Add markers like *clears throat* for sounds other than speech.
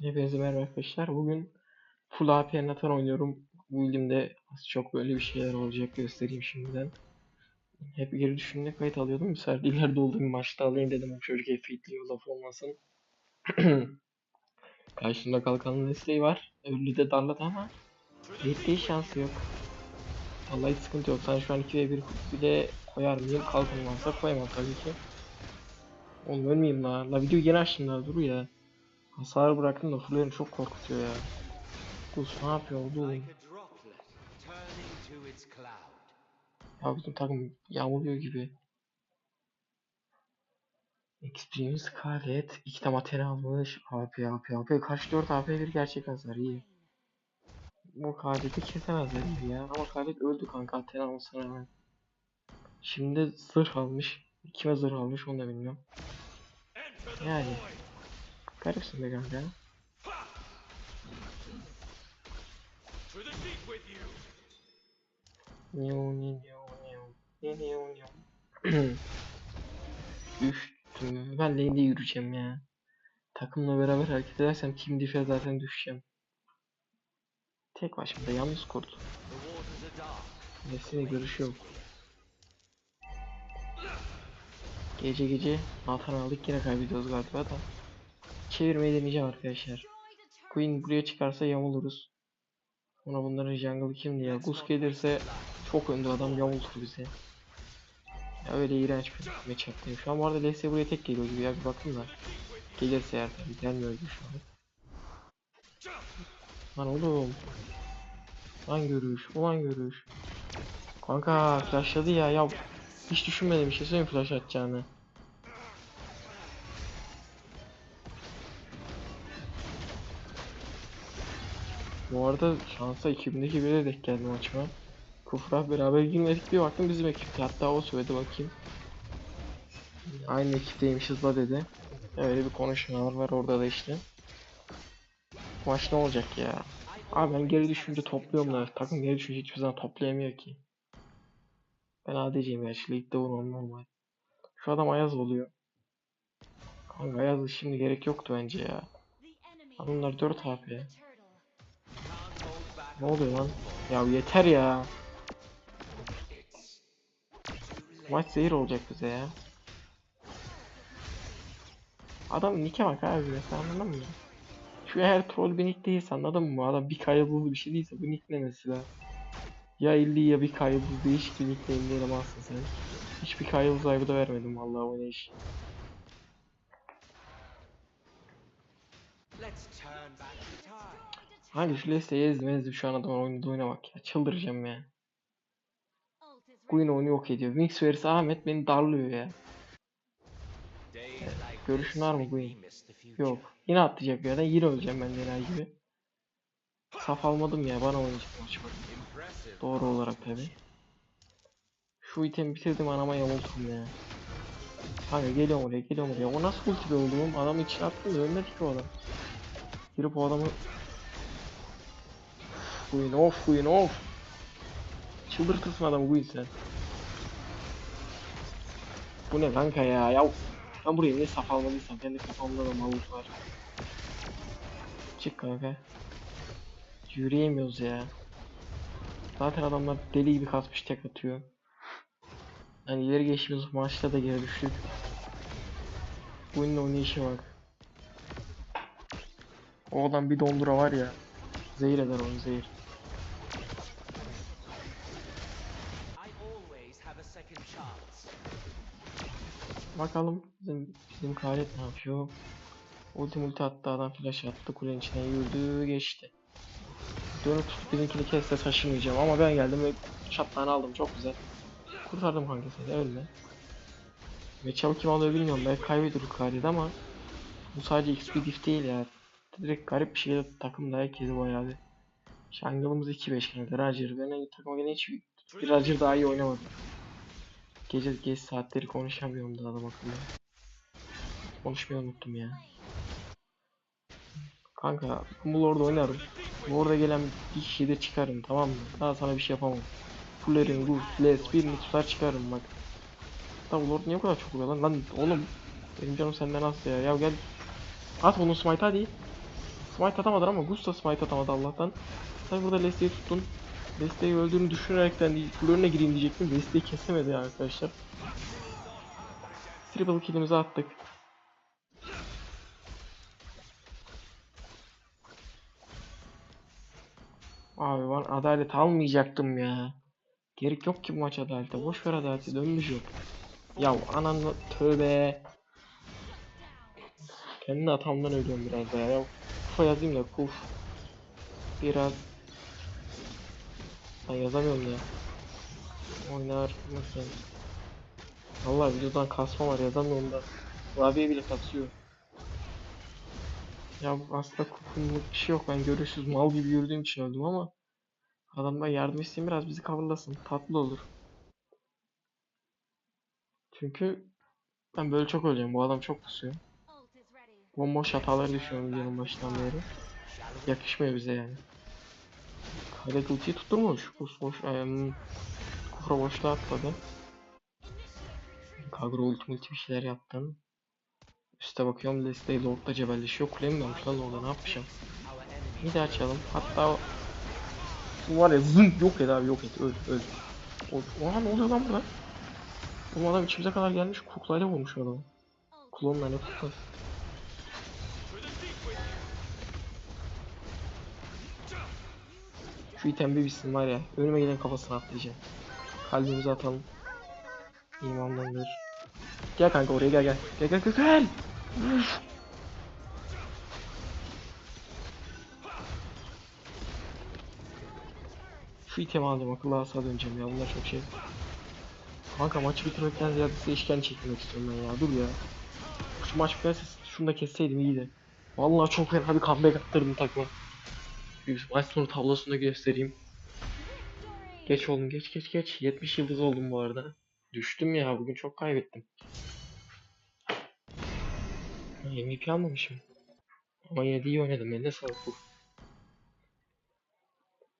Hepinize merhaba arkadaşlar. Bugün full AP Nathan oynuyorum. Bu ilimde az çok böyle bir şeyler olacak göstereyim şimdiden. Hep geri düşünde kayıt alıyordum. Bu ileride olduğum maçta alayım dedim. Bu çocuk F8'liyor laf olmasın. *clears throat* Karşımda kalkanın desteği var. Öbürü de darladı ama desteği şansı yok. Vallahi hiç sıkıntı yok. Sen şu an 2v1 bile koyar mıyım? Kalkan varsa koyamam tabii ki. Oğlum ölmeyeyim la. La videoyu yeni açtım daha dur ya. Hasar bıraktım da fullerini çok korkutuyor ya. Gus ne yapıyor oğlum? Ya bizim takım yağmurluyor gibi. Experience Scarlet. iki tane materi almış. AP AP AP. Kaç 4 AP bir gerçek hasar iyi. Bu Scarlet'i kesemezler gibi ya. Ama Scarlet öldü kanka Athena olmasına rağmen. Şimdi zırh almış. Kime zırh almış onu da bilmiyorum. Yani. Garipsin be kanka. Düştüm. *clears throat* Ben lane'de yürüyeceğim ya. Takımla beraber hareket edersem team diff'e zaten düşeceğim. Tek başıma da yalnız kurt. Nesine görüşü yok. Gece gece Nathan aldık yine kaybediyoruz galiba da. Çevirmeyi deneyeceğim arkadaşlar. Queen buraya çıkarsa yamuluruz. Sonra bunların jungle'ı kimdi ya? Gus gelirse çok önde adam yamultur bizi. Ya öyle iğrenç bir matchup'tayım. Şu an bu arada Leslie buraya tek geliyor gibi ya bir bakın da. Gelirse eğer tabii gelmiyor şu an. Lan oğlum. Lan görüş, ulan görüş. Kanka flashladı ya ya. Hiç düşünmedim bir şey söyleyeyim flash atacağını. Bu arada şansa ekibindeki biri de denk geldi maçıma. Kufra beraber girmedik bir baktım bizim ekipte hatta o söyledi bakayım. Aynı ekipteymişiz la dedi. Öyle bir konuşmalar var orada da işte. Bu Maç ne olacak ya? Abi ben geri düşünce topluyorum da takım geri düşünce hiçbir zaman toplayamıyor ki. Ben ADC'yim ya. Şu ligde vurmam normal. Şu adam Ayaz oluyor. Kanka Ayaz'ı şimdi gerek yoktu bence ya. Adamlar 4 HP. Ne oluyor lan? Ya yeter ya. Maç zehir olacak bize ya. Adam nick'e bak abi mesela anladın mı? Şu eğer troll bir nick değilse anladın mı? Adam bir kaybolu bir şey değilse bu nick ne mesela? Ya illi ya bir kaybolu değişik bir nickname değil ama aslında sen. Hiçbir kaybolu sahibi da vermedim vallahi o ne iş. Hani şu Leslie'yi ezdim şu an adamın oynadığı oyuna bak ya. Çıldıracağım ya. Queen oyunu yok ediyor. Mix verirse Ahmet beni darlıyor ya. Görüşün var mı future. Yok. Yine atlayacak bir yerden. Yine öleceğim ben Delay gibi. Saf almadım ya. Bana oynayacak maç. Impressive. Doğru olarak tabi. Şu itemi bitirdim anama yamultum ya. Kanka geliyorum oraya geliyorum oraya. O nasıl ulti be oğlum? Adamı içine attım da ölmedi ki o adam. Girip o adamı... Queen of Queen of. Çıldırtırsın adamı Queen sen. Bu ne kanka ya? Ya ben buraya niye saf almadıysam kendi kafamda da mavut var. Çık kanka. Yürüyemiyoruz ya. Zaten adamlar deli gibi kasmış tek atıyor. Hani ileri geçmiyoruz maçta da geri düştük. Bu oyunun oynayışı bak. O adam bir dondura var ya. Zehir eder onu zehir. Bakalım bizim bizim Karet ne yapıyor? Ulti multi attı adam flash attı kulenin içine yürüdü geçti. Dönüp tutup bizimkini kesse taşımayacağım ama ben geldim ve şatlarını aldım çok güzel. Kurtardım kanka seni öyle. Ve çabuk kim alıyor bilmiyorum belki kaybediyoruz Karet'i ama bu sadece XP diff değil ya. Direkt garip bir şekilde takımda herkesi bayağı bir. Jungle'ımız 2-5 kanka Roger. Ben takıma gene hiç bir Roger daha iyi oynamadım. Gece geç saatleri konuşamıyorum da adam akıllı. Konuşmayı unuttum ya. Kanka bu Lord'u oynarım. Bu orada gelen bir kişiyi de çıkarım tamam mı? Daha sana bir şey yapamam. Fuller'in, Rus, Les, birini tutar çıkarım bak. Tamam Lord niye bu kadar çok vuruyor lan? Lan oğlum. Benim canım senden az ya. Ya gel. At onu smite hadi. Smite atamadılar ama Gusta smite atamadı Allah'tan. Tabi burada Leslie'yi tuttun. Leslie'yi öldüğünü düşünerekten önüne gireyim diyecektim. Leslie'yi kesemedi arkadaşlar. Triple kill'imizi attık. Abi ben adalet almayacaktım ya. Gerek yok ki bu maç adalete. Boş ver adaleti dönmüş yok. Ya ananı tövbe. Kendi hatamdan ölüyorum biraz daha ya. Kufa yazayım da kuf. Biraz. Ben yazamıyorum ya. Oynar mısın? Vallahi videodan kasma var yazamıyorum da. Klavye bile kasıyor. Ya aslında kufunluk bir şey yok. Ben görüşsüz mal gibi yürüdüğüm için öldüm ama adamdan yardım isteyeyim biraz bizi coverlasın. Tatlı olur. Çünkü ben böyle çok öleceğim. Bu adam çok pusuyor. Bomboş hataları düşünüyorum videonun başından beri. Yakışmıyor bize yani. Kale ultiyi. Boş boş. Um, kufra boşluğa atladı. Kagro ulti multi bir şeyler yaptım. Üste bakıyorum Leslie Lord'la cebelleşiyor. Kule mi varmış lan orada ne yapmışım? Bir de açalım. Hatta bu var ya zınk yok et abi yok et öl öl. Oha ne oluyor lan burada? Bu adam içimize kadar gelmiş kuklayla vurmuş adamı. Klonla ne kukla? Şu item bir bitsin var ya önüme gelen kafasına atlayacağım. Kalbimizi atalım. İmanlandır. Gel kanka oraya gel gel. Gel gel gel gel. Şu itemi alacağım akıllı asa döneceğim ya bunlar çok şey. Kanka maçı bitirmekten ziyade size işkence çekmek istiyorum ben ya dur ya. Şu maç biterse şunu da kesseydim iyiydi. Vallahi çok fena bir comeback attırdım takma. Maç sonu tablosunu göstereyim. Geç oğlum geç geç geç. 70 yıldız oldum bu arada. Düştüm ya bugün çok kaybettim. MVP almamışım. Ama yine iyi oynadım. Eline sağlık. Uf.